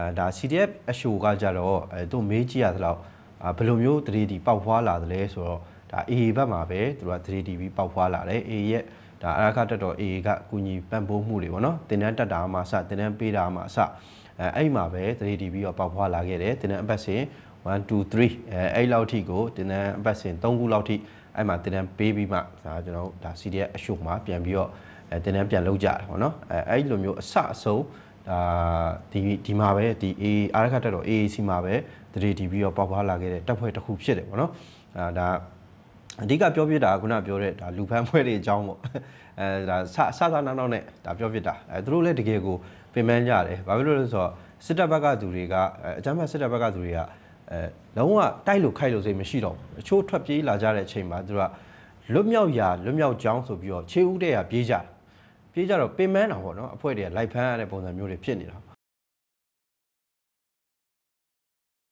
အဲဒါ CDF အရှိုကကြတော့အဲသူမေးကြည့်ရသလောက်အာဘယ်လိုမျိုး 3D ပေါက်ဖွာလာသလဲဆိုတော့ဒါ AA ဘက်မှာပဲသူက 3D ပြီးပေါက်ဖွာလာတယ် AA ရဲ့ဒါအရာခတက်တော် AA ကအကူညီပံ့ပိုးမှုတွေပေါ့နော်တင်တန်းတက်တာမှစတင်တန်းပေးတာမှစအဲအဲ့မှာပဲ 3D ပြီးတော့ပေါက်ဖွာလာခဲ့တယ်တင်တန်းအပတ်စဉ်1 2 3အဲအဲ့လောက်ထိကိုတင်တန်းအပတ်စဉ်3ခုလောက်ထိအဲ့မှာတင်တန်းပေးပြီးမှဒါကျွန်တော်တို့ဒါ CDF အရှိုမှာပြန်ပြီးတော့အဲတင်တန်းပြန်လုပ်ကြတာပေါ့နော်အဲအဲ့လိုမျိုးအစအဆုံး ဒါဒီဒီမှာပဲဒီ A အားရခတက်တော့ AAC မှာပဲတရေတီပြီးတော့ပေါက်ဖွားလာခဲ့တဲ့တပ်ဖွဲ့တစ်ခုဖြစ်တယ်ပေါ့နော်အာဒါအဓိကပြောပြတာကခုနပြောတဲ့ဒါလူဖမ်းဖွဲ့တွေအကြောင်းပေါ့အဲဒါဆဆဆနောက်နောက်နဲ့ဒါပြောပြတာအဲသူတို့လည်းတကယ်ကိုပြင်ပန်းကြတယ်ဘာဖြစ်လို့လဲဆိုတော့စစ်တပ်ဘက်ကသူတွေကအဲအကြမ်းဖက်စစ်တပ်ဘက်ကသူတွေကအဲလုံးဝတိုက်လို့ခိုက်လို့စိတ်မရှိတော့ဘူးအချို့ထွက်ပြေးလာကြတဲ့အချိန်မှာသူကလွတ်မြောက်ရာလွတ်မြောက်ကြောင်းဆိုပြီးတော့ခြေဦးတဲ့ရပြေးကြတယ် ပြေးကြတော့ပင်မန်းတာပေါ့နော်အဖွဲ့တွေကလိုက်ဖမ်းရတဲ့ပုံစံမျိုးတွေဖြစ်နေတာ